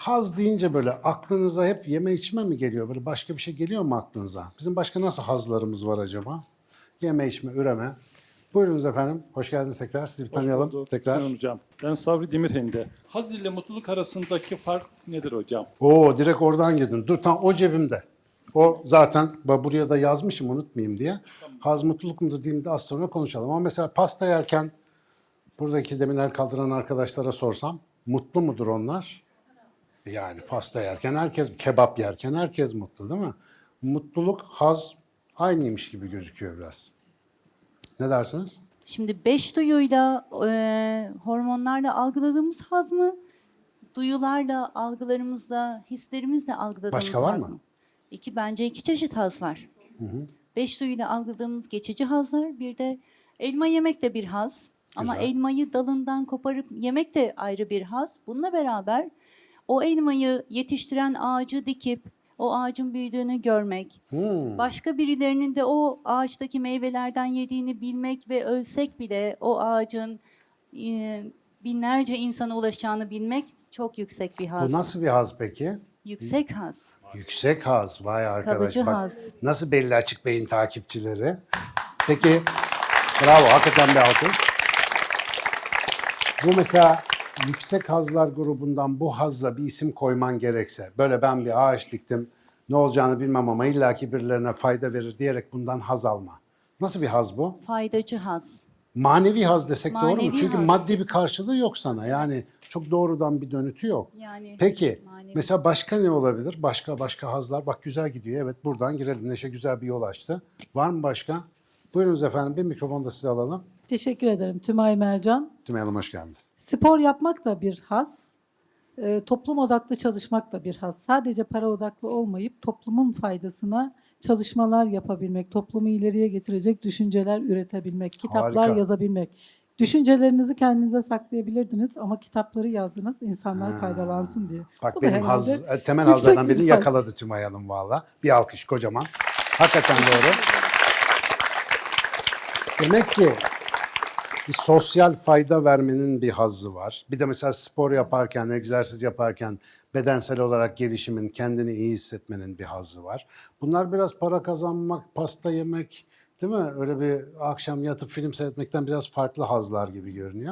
Haz deyince böyle aklınıza hep yeme içme mi geliyor? Böyle başka bir şey geliyor mu aklınıza? Bizim başka nasıl hazlarımız var acaba? Yeme içme, üreme. Buyurunuz efendim. Hoş geldiniz tekrar. Sizi bir tanıyalım. Bulduk tekrar. Sinan Hocam. Ben Savri Demirhende. Haz ile mutluluk arasındaki fark nedir hocam? Oo direkt oradan girdin. Dur tam o cebimde. O zaten buraya da yazmışım unutmayayım diye. Haz mutluluk mudur diyeyim de az sonra konuşalım. Ama mesela pasta yerken buradaki demin el kaldıran arkadaşlara sorsam mutlu mudur onlar? Yani pasta yerken herkes, kebap yerken herkes mutlu değil mi? Mutluluk, haz aynıymış gibi gözüküyor biraz. Ne dersiniz? Şimdi beş duyuyla, e, hormonlarla algıladığımız haz mı? Duyularla, algılarımızla, hislerimizle algıladığımız Başka var haz mı? mı? İki, bence iki çeşit haz var. Beş duyuyla algıladığımız geçici hazlar, bir de elma yemek de bir haz. Ama Güzel. elmayı dalından koparıp yemek de ayrı bir haz. Bununla beraber o elmayı yetiştiren ağacı dikip o ağacın büyüdüğünü görmek, Hmm. Başka birilerinin de o ağaçtaki meyvelerden yediğini bilmek ve ölsek bile o ağacın e, binlerce insana ulaşacağını bilmek çok yüksek bir haz. Bu nasıl bir haz peki? Yüksek haz. Yüksek haz. Vay arkadaş. Kalıcı Bak, haz. Nasıl belli açık beyin takipçileri. Peki bravo hakikaten bir alkış. Bu mesela yüksek hazlar grubundan bu hazla bir isim koyman gerekse böyle ben bir ağaç diktim ne olacağını bilmem ama illaki birilerine fayda verir diyerek bundan haz alma. Nasıl bir haz bu? Faydacı haz. Manevi haz desek doğru mu? Manevi Çünkü haz maddi bir desek. karşılığı yok sana. Yani çok doğrudan bir dönütü yok. Yani Peki manevi. mesela başka ne olabilir? Başka başka hazlar. Bak güzel gidiyor. Evet buradan girelim. Neşe güzel bir yol açtı. Var mı başka? Buyurunuz efendim. Bir mikrofon da size alalım. Teşekkür ederim Tümay Mercan. Tümay Hanım hoş geldiniz. Spor yapmak da bir haz. e, toplum odaklı çalışmak da bir haz. Sadece para odaklı olmayıp toplumun faydasına çalışmalar yapabilmek, toplumu ileriye getirecek düşünceler üretebilmek, kitaplar Harika. yazabilmek. Düşüncelerinizi kendinize saklayabilirdiniz ama kitapları yazdınız insanlar faydalansın diye. Bak Bu benim haz, e, temel hazlardan bir birini haz. yakaladı Tümay Hanım valla. Bir alkış kocaman. Hakikaten doğru. Demek ki bir sosyal fayda vermenin bir hazzı var. Bir de mesela spor yaparken, egzersiz yaparken bedensel olarak gelişimin, kendini iyi hissetmenin bir hazzı var. Bunlar biraz para kazanmak, pasta yemek, değil mi? Öyle bir akşam yatıp film seyretmekten biraz farklı hazlar gibi görünüyor.